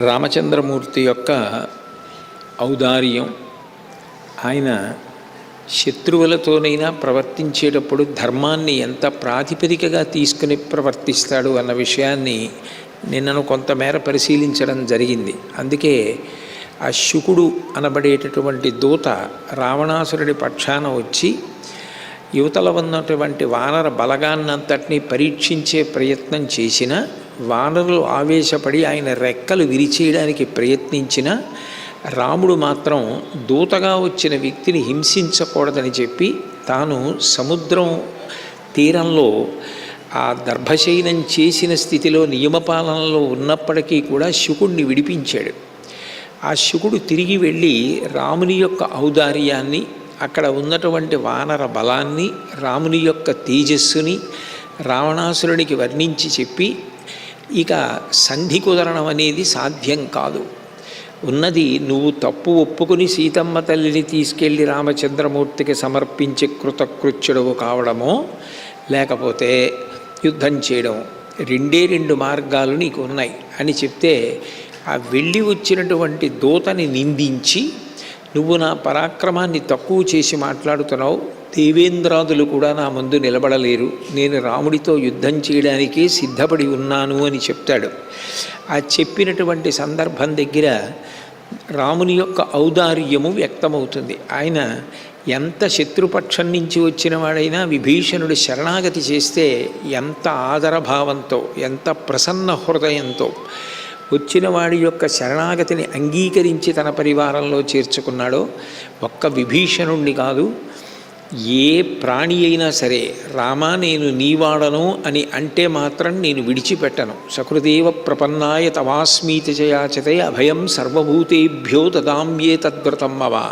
రామచంద్రమూర్తి యొక్క ఔదార్యం ఆయన శత్రువులతోనైనా ప్రవర్తించేటప్పుడు ధర్మాన్ని ఎంత ప్రాతిపదికగా తీసుకుని ప్రవర్తిస్తాడు అన్న విషయాన్ని నిన్నను కొంతమేర పరిశీలించడం జరిగింది. అందుకే ఆ శుకుడు అనబడేటటువంటి దూత రావణాసురుడి పక్షాన వచ్చి యువతల ఉన్నటువంటి వానర బలగాన్నంతటినీ పరీక్షించే ప్రయత్నం చేసిన వానరులు ఆవేశపడి ఆయన రెక్కలు విరిచేయడానికి ప్రయత్నించిన రాముడు మాత్రం దూతగా వచ్చిన వ్యక్తిని హింసించకూడదని చెప్పి తాను సముద్రం తీరంలో ఆ గర్భశయనం చేసిన స్థితిలో నియమపాలనలో ఉన్నప్పటికీ కూడా శుకుడిని విడిపించాడు. ఆ శుకుడు తిరిగి వెళ్ళి రాముని యొక్క ఔదార్యాన్ని అక్కడ ఉన్నటువంటి వానర బలాన్ని రాముని యొక్క తేజస్సుని రావణాసురునికి వర్ణించి చెప్పి ఇక సంధి కుదరణం అనేది సాధ్యం కాదు. ఉన్నది నువ్వు తప్పు ఒప్పుకుని సీతమ్మ తల్లిని తీసుకెళ్ళి రామచంద్రమూర్తికి సమర్పించి కృతకృత్యుడవు కావడమో లేకపోతే యుద్ధం చేయడం. రెండే రెండు మార్గాలు నీకు ఉన్నాయి. అని చెప్తే ఆ వెళ్ళి వచ్చినటువంటి దూతని నిందించి నువ్వు నా పరాక్రమాన్ని తక్కువ చేసి మాట్లాడుతున్నావు. దేవేంద్రాదులు కూడా నా ముందు నిలబడలేరు. నేను రాముడితో యుద్ధం చేయడానికే సిద్ధపడి ఉన్నాను అని చెప్తాడు. ఆ చెప్పినటువంటి సందర్భం దగ్గర రాముని యొక్క ఔదార్యము వ్యక్తమవుతుంది. ఆయన ఎంత శత్రుపక్షం నుంచి వచ్చిన వాడైనా విభీషణుడు శరణాగతి చేస్తే ఎంత ఆదరభావంతో ఎంత ప్రసన్న హృదయంతో వచ్చిన వాడి యొక్క శరణాగతిని అంగీకరించి తన పరివారంలో చేర్చుకున్నాడో ఒక్క విభీషణుణ్ణి కాదు ఏ ప్రాణి అయినా సరే రామా నేను నీవాడను అని అంటే మాత్రం నేను విడిచిపెట్టను. సకృదేవ ప్రపన్నాయ తవాస్మీతి చయాచతే అభయం సర్వభూతేభ్యో తదామ్యే తద్వ్రతమ్మవ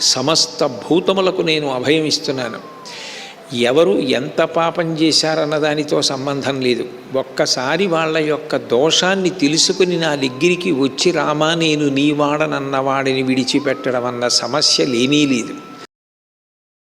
సమస్త భూతములకు నేను అభయం ఇస్తున్నాను. ఎవరు ఎంత పాపం చేశారన్న దానితో సంబంధం లేదు. ఒక్కసారి వాళ్ళ యొక్క దోషాన్ని తెలుసుకుని నా దగ్గరికి వచ్చి రామా నేను నీవాడనన్నవాడిని విడిచిపెట్టడం అన్న సమస్య లేనీ లేదు.